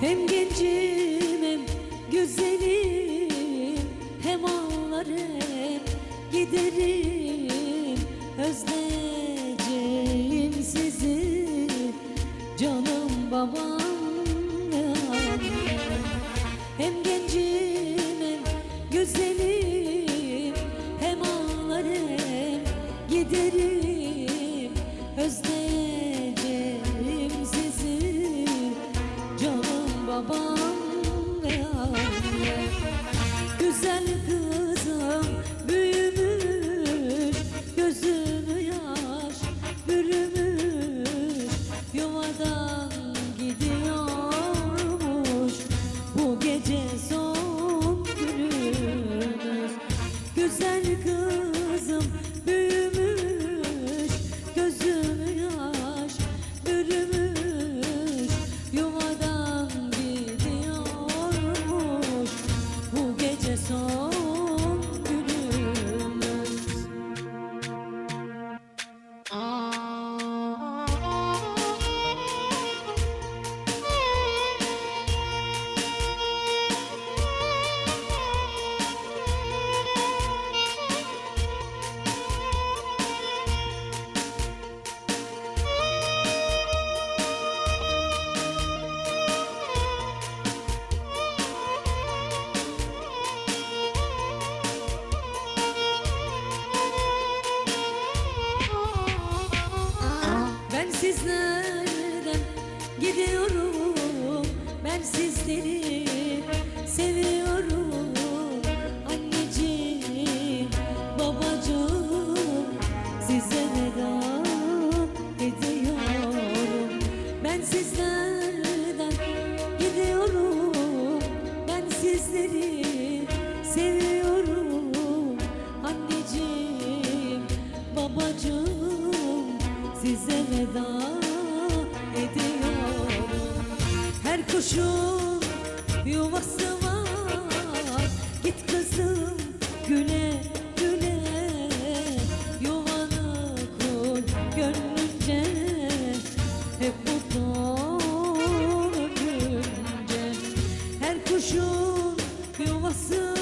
Hem gencim hem güzelim Hem ağlarım giderim Özleyeceğim sizi Canım babam. Hem gencim hem güzelim gözleri seviyorum. Anneciğim, babacığım size veda ediyorum. Her kuşun yuvası var. Git kızım güle güle Yuvanı kur gönlünce. Hep mutlu ömrünce Her kuşun havası